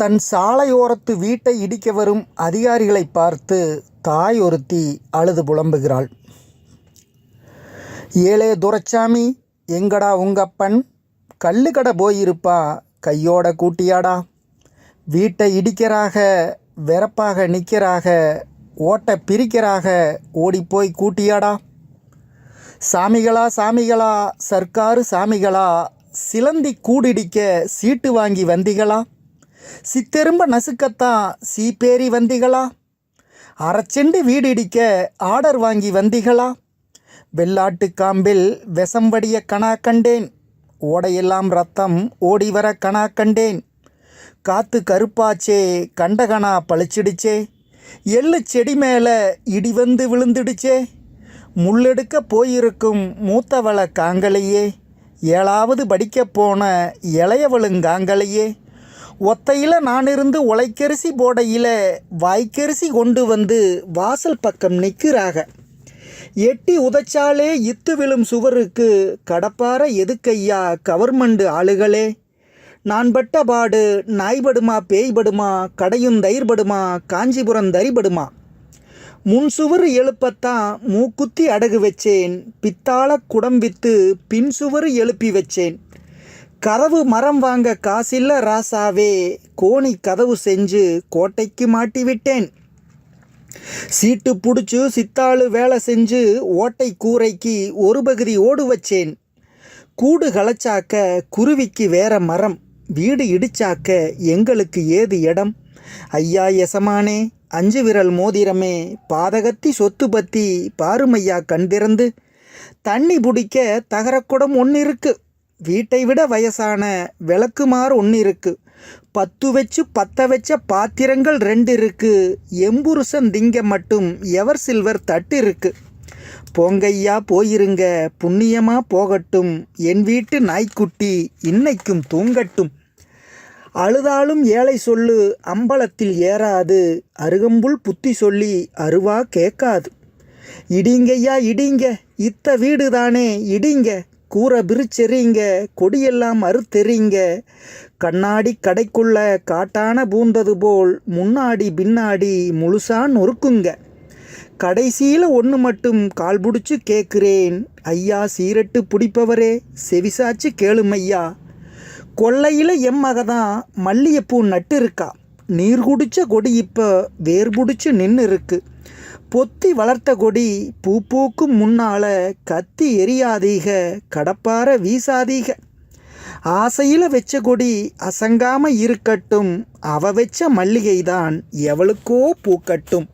தன் சாலையோரத்து வீட்டை இடிக்க வரும் அதிகாரிகளை பார்த்து தாய் ஒருத்தி அழுது புலம்புகிறாள். ஏழே துரச்சாமி எங்கடா உங்கப்பன்? கல்லுக்கடை போயிருப்பா கையோட கூட்டியாடா. வீட்டை இடிக்கிறாக வெறப்பாக நிற்கிறாக ஓட்டை பிரிக்கிறாக ஓடிப்போய் கூட்டியாடா. சாமிகளா சாமிகளா சர்க்காரு சாமிகளா சிலந்தி கூடிடிக்க சீட்டு வாங்கி வந்திகளா? சித்தெரும்ப நசுக்கத்தான் சீப்பேரி வந்திகளா? அரைச்செண்டு வீடு இடிக்க ஆர்டர் வாங்கி வந்திகளா? வெள்ளாட்டு காம்பில் விஷம்படிய கணா கண்டேன். ஓடையெல்லாம் ரத்தம் ஓடி வர கணா கண்டேன். காத்து கருப்பாச்சே கண்டகனா பளிச்சிடுச்சே. எள்ளு செடி மேலே இடி வந்து விழுந்துடுச்சே. முள்ளெடுக்க போயிருக்கும் மூத்தவள காங்களையே. ஏழாவது படிக்கப் போன இளையவளுங்காங்களையே ஒத்தையில் நான் இருந்து உழைக்கரிசி போடையில் வாய்க்கரிசி கொண்டு வந்து வாசல் பக்கம் நிற்கிறாக. எட்டி உதைச்சாலே இத்து விழும் சுவருக்கு கடப்பார எதுக்கையா கவர்மெண்டு ஆளுகளே? நான் பட்ட பாடு நாய்படுமா பேய்படுமா? கடையும் தயிர்படுமா? காஞ்சிபுரம் தரிபடுமா? முன் சுவர் எழுப்பத்தான் மூக்குத்தி அடகு வச்சேன். பித்தாள குடம் வித்து பின் சுவர் எழுப்பி வச்சேன். கதவு மரம் வாங்க காசில்ல ராசாவே. கோணி கதவு செஞ்சு கோட்டைக்கு மாட்டி விட்டேன் சீட்டு பிடிச்சு சித்தாளு வேலை செஞ்சு ஓட்டை கூரைக்கு ஒரு பகுதி ஓடு வச்சேன். கூடு களைச்சாக்க குருவிக்கு வேற மரம். வீடு இடிச்சாக்க எங்களுக்கு ஏது இடம்? ஐயா எசமானே அஞ்சு விரல் மோதிரமே பாதகத்தி சொத்து பத்தி பாருமையா கண் திறந்து. தண்ணி பிடிக்க தகரக்குடம் ஒன்று இருக்குது வீட்டை விட வயசான விளக்குமாறு ஒன்று இருக்குது பத்து வச்சு பத்த வச்ச பாத்திரங்கள் ரெண்டு இருக்குது எம்புருஷன் திங்க மட்டும் எவர் சில்வர் தட்டு இருக்குது போங்கய்யா போயிருங்க. புண்ணியமாக போகட்டும். என் வீட்டு நாய்க்குட்டி இன்னைக்கும் தூங்கட்டும். அழுதாலும் ஏழை சொல்லு அம்பலத்தில் ஏறாது. அருகம்புல் புத்தி சொல்லி அருவா கேட்காது. இடிங்கய்யா இடிங்க. இத்த வீடு தானே இடிங்க. கூரை பிரிச்செறிங்க கொடியெல்லாம் அறுத்தெறிங்க. கண்ணாடி கடைக்குள்ள காட்டான பூந்தது போல் முன்னாடி பின்னாடி முழுசா நொறுக்குங்க. கடைசியில் ஒன்று மட்டும் கால் பிடிச்சி கேட்குறேன் ஐயா சீரட்டு பிடிப்பவரே செவிசாச்சு கேளுமையா. கொல்லையில் எம் மகதான் மல்லிகைப்பூ நட்டு இருக்கா. நீர் குடிச்ச கொடி இப்போ வேர் பிடிச்சி நின்று இருக்குது பொத்தி வளர்த்த கொடி பூ பூக்கும் முன்னால கத்தி எரியாதீக கடப்பார வீசாதீக. ஆசையில் வச்ச கொடி அசங்காம இருக்கட்டும் அவ வச்ச மல்லிகைதான் எவளுக்கோ பூக்கட்டும்.